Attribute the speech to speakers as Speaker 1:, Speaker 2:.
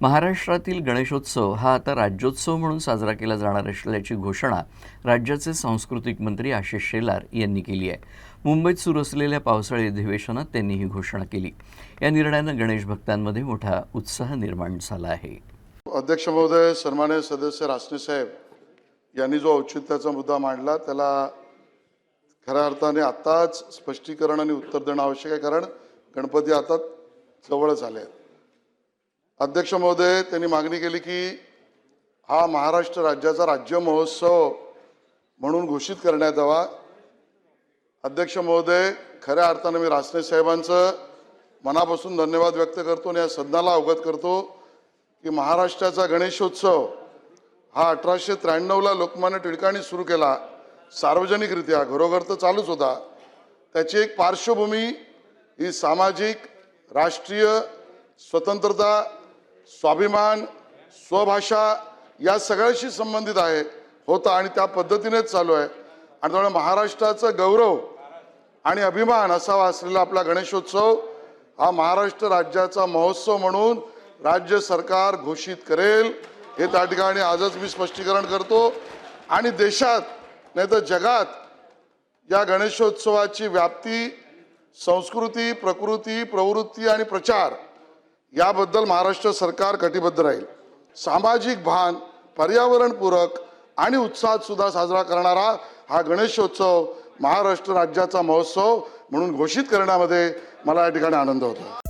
Speaker 1: महाराष्ट्रातील गणेशोत्सव हा आता राज्योत्सव म्हणून साजरा केला जाणार असल्याची घोषणा राज्याचे सांस्कृतिक मंत्री आशिष शेलार यांनी केली आहे. मुंबईत सुरू असलेल्या पावसाळी अधिवेशनात त्यांनी ही घोषणा केली. या निर्णयानं गणेश भक्तांमध्ये मोठा उत्साह निर्माण झाला आहे.
Speaker 2: अध्यक्ष महोदय सन्मान्य सदस्य रासने साहेब यांनी जो औचित्याचा मुद्दा मांडला त्याला खऱ्या अर्थाने आत्ताच स्पष्टीकरण आणि उत्तर देणं आवश्यक आहे कारण गणपती आता जवळच आले आहेत. अध्यक्ष महोदय त्यांनी मागणी केली की हा महाराष्ट्र राज्याचा राज्य महोत्सव म्हणून घोषित करण्यात यावा. अध्यक्ष महोदय खऱ्या अर्थानं मी रासने साहेबांचं मनापासून धन्यवाद व्यक्त करतो आणि या सदनाला अवगत करतो की महाराष्ट्राचा गणेशोत्सव हा अठराशे त्र्याण्णवला लोकमान्य टिळकांनी सुरू केला. सार्वजनिकरित्या घरोघर तर चालूच होता. त्याची एक पार्श्वभूमी ही सामाजिक राष्ट्रीय स्वतंत्रता स्वाभिमान स्वभाषा या सगळ्याशी संबंधित आहे होता आणि त्या पद्धतीनेच चालू आहे. आणि त्यामुळे महाराष्ट्राचा गौरव आणि अभिमान असावा असलेला आपला गणेशोत्सव हा महाराष्ट्र राज्याचा महोत्सव म्हणून राज्य सरकार घोषित करेल. हे त्या ठिकाणी आजच मी स्पष्टीकरण करतो. आणि देशात नाही तर जगात या गणेशोत्सवाची व्याप्ती संस्कृती प्रकृती प्रवृत्ती आणि प्रचार याबद्दल महाराष्ट्र सरकार कटिबद्ध राहील. सामाजिक भान पर्यावरणपूरक आणि उत्साहात सुद्धा साजरा करणारा हा गणेशोत्सव महाराष्ट्र राज्याचा महोत्सव म्हणून घोषित करण्यामध्ये मला या ठिकाणी आनंद होतो